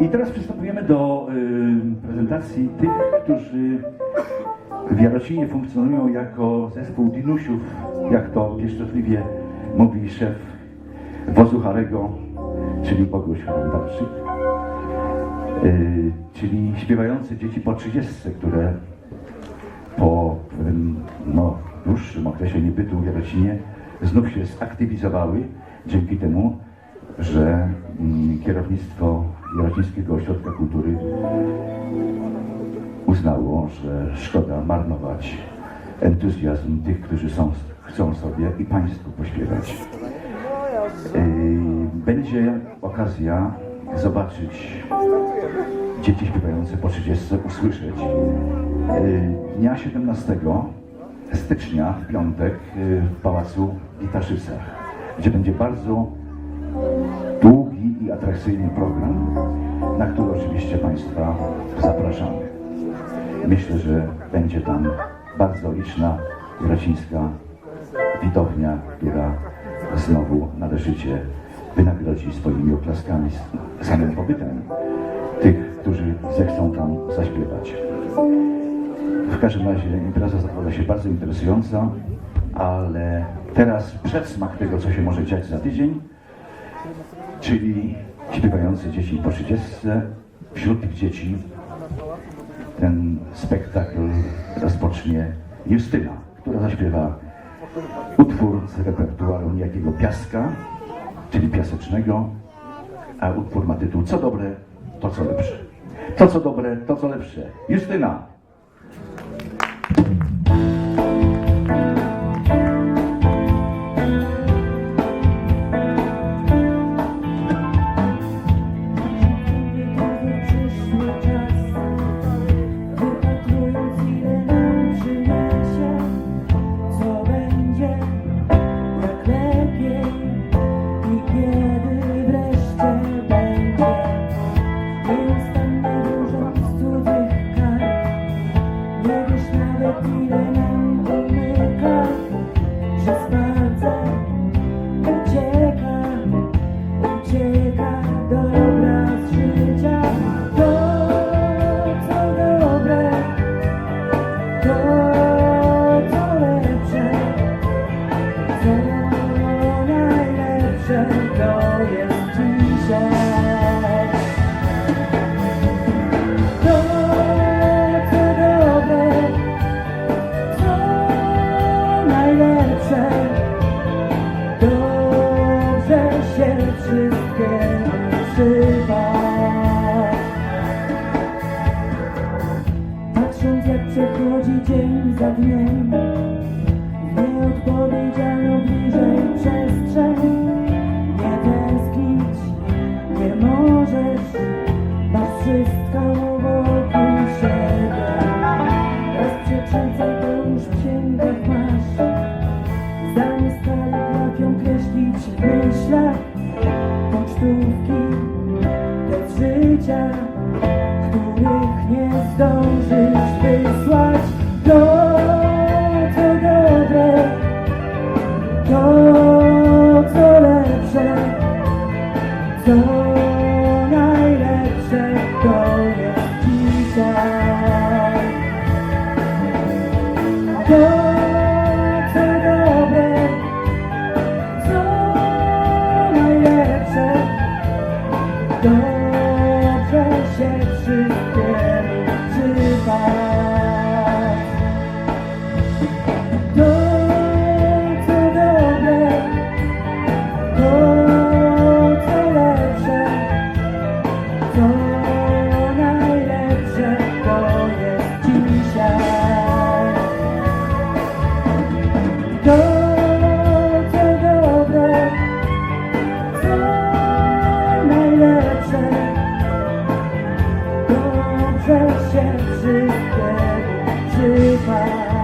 I teraz przystępujemy do y, prezentacji tych, którzy w Jarocinie funkcjonują jako zespół dinusiów, jak to pieszczotliwie mówi szef wozu Harego, czyli Boguś Horndarczyk, y, czyli śpiewające dzieci po 30, które po pewnym no, dłuższym okresie niebytu w Jarocinie znów się zaktywizowały dzięki temu, że kierownictwo Jarocińskiego Ośrodka Kultury uznało, że szkoda marnować entuzjazm tych, którzy są, chcą sobie i Państwu pośpiewać. Yy, Będzie okazja zobaczyć dzieci śpiewające po 30, usłyszeć yy, dnia 17 stycznia w piątek yy, w Pałacu Witaszycach, gdzie będzie bardzo i atrakcyjny program, na który oczywiście Państwa zapraszamy. Myślę, że będzie tam bardzo liczna jarocińska widownia, która znowu należycie wynagrodzi swoimi oklaskami samym pobytem tych, którzy zechcą tam zaśpiewać. W każdym razie impreza zapowiada się bardzo interesująca, ale teraz przedsmak tego, co się może dziać za tydzień, czyli śpiewające dzieci po 30. Wśród tych dzieci ten spektakl rozpocznie Justyna, która zaśpiewa utwór z repertuaru niejakiego piaska, czyli piasecznego, a utwór ma tytuł Co dobre, to co lepsze. To co dobre, to co lepsze. Justyna! Thank you. Przechodzi dzień za dniem. Nieodpowiedzialną bliżej przestrzeń Nie tęsknić nie możesz. Masz wszystko wokół siebie Rozprzeczęcaj to już w księgach masz. Zdanie stale trafią kreślić myślach Pocztówki don't 在现实的翅膀。